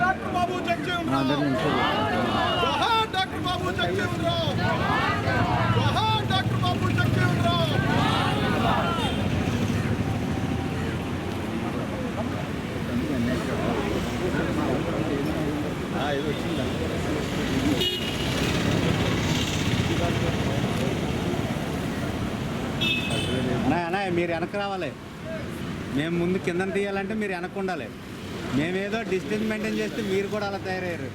Doctor Babu Jagjivan జోహార్ doctor Babu Jagjivan Rao జోహార్ doctor Babu Jagjivan Rao అన్నా అన్నా మీరు వెనక్కి రావాలి. మేము ముందు కిందన తీయాలంటే మీరు వెనక్కి ఉండాలి. మేమేదో డిస్టెన్స్ మెయింటైన్ చేస్తే మీరు కూడా అలా తయారయ్యారు.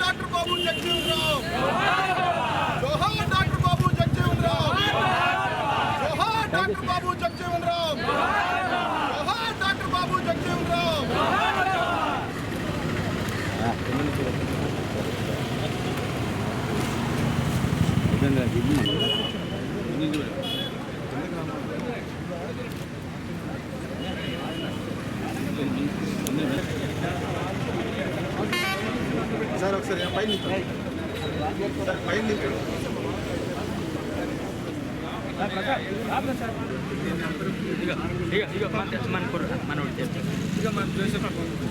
Doctor Babu Jagjivan Rao. Doctor Babu Jagjivan Rao. Doctor Babu Jagjivan Rao. Doctor Babu Jagjivan Rao. Sir ఒకసారి పైన సార్ పైన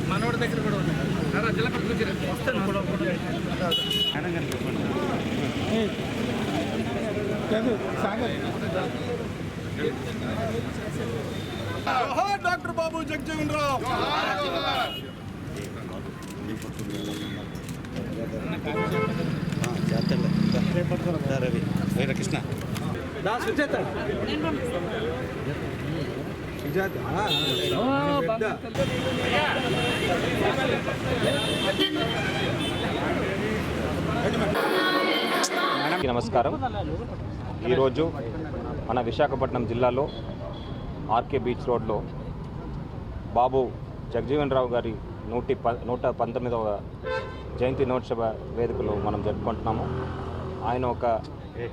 మనోడి దగ్గర కూడా ఉన్నాయి జిల్లా వస్తాను జోహార్ డాక్టర్ బాబు జగజీవన్ రావు. రవి వేరే కృష్ణ అందరికీ నమస్కారం. ఈరోజు మన విశాఖపట్నం జిల్లాలో ఆర్కే బీచ్ రోడ్లో బాబు జగజీవన్ రావు గారి నూటి ప నూట పంతొమ్మిదవ జయంతి నోత్సవ వేదికలో మనం జరుపుకుంటున్నాము. ఆయన ఒక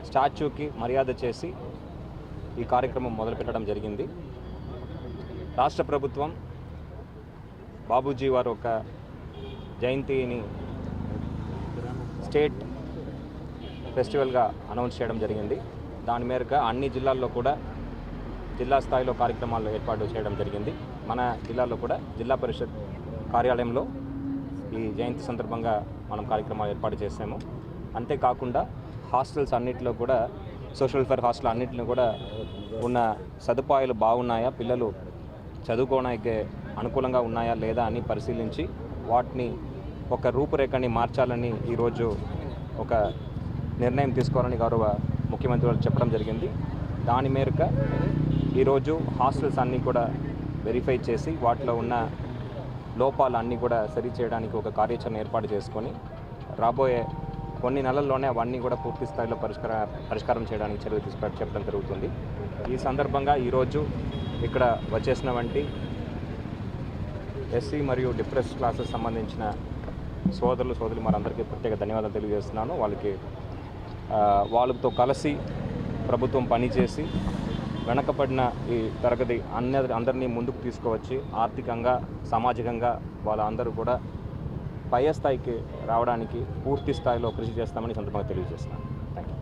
స్టాచ్యూకి మర్యాద చేసి ఈ కార్యక్రమం మొదలుపెట్టడం జరిగింది. రాష్ట్ర ప్రభుత్వం బాబూజీ వారు ఒక జయంతిని స్టేట్ ఫెస్టివల్గా అనౌన్స్ చేయడం జరిగింది. దాని మేరకు అన్ని జిల్లాల్లో కూడా జిల్లా స్థాయిలో కార్యక్రమాలు ఏర్పాటు చేయడం జరిగింది. మన జిల్లాలో కూడా జిల్లా పరిషత్ కార్యాలయంలో ఈ జయంతి సందర్భంగా మనం కార్యక్రమాలు ఏర్పాటు చేసాము అంతేకాకుండా హాస్టల్స్ అన్నిటిలో కూడా సోషల్ వెల్ఫేర్ హాస్టల్ అన్నింటిలో కూడా ఉన్న సదుపాయాలు బాగున్నాయా? పిల్లలు చదువుకోవడానికి అనుకూలంగా ఉన్నాయా లేదా అని పరిశీలించి వాటిని ఒక రూపురేఖని మార్చాలని ఈరోజు ఒక నిర్ణయం తీసుకోవాలని గౌరవ ముఖ్యమంత్రి వాళ్ళు చెప్పడం జరిగింది. దాని మేరకు ఈరోజు హాస్టల్స్ అన్నీ కూడా వెరిఫై చేసి వాటిలో ఉన్న లోపాలు అన్నీ కూడా సరి చేయడానికి ఒక కార్యాచరణ ఏర్పాటు చేసుకొని రాబోయే కొన్ని నెలల్లోనే అవన్నీ కూడా పూర్తి స్థాయిలో పరిష్కార పరిష్కారం చేయడానికి చర్యలు తీసుకోవడం చెప్పడం జరుగుతుంది. ఈ సందర్భంగా ఈరోజు ఇక్కడ వచ్చేసిన వంటి ఎస్సీ మరియు డిప్రెస్ క్లాసెస్ సంబంధించిన సోదరులు సోదరులు మరందరికీ ప్రత్యేక ధన్యవాదాలు తెలియజేస్తున్నాను. వాళ్ళకి వాళ్ళతో కలిసి ప్రభుత్వం పనిచేసి వెనకబడిన ఈ తరగతి అన్ని అందరినీ ముందుకు తీసుకువచ్చి ఆర్థికంగా సామాజికంగా వాళ్ళందరూ కూడా పై స్థాయికి రావడానికి పూర్తి స్థాయిలో కృషి చేస్తామని సందర్భంగా తెలియజేస్తున్నాను. Thank you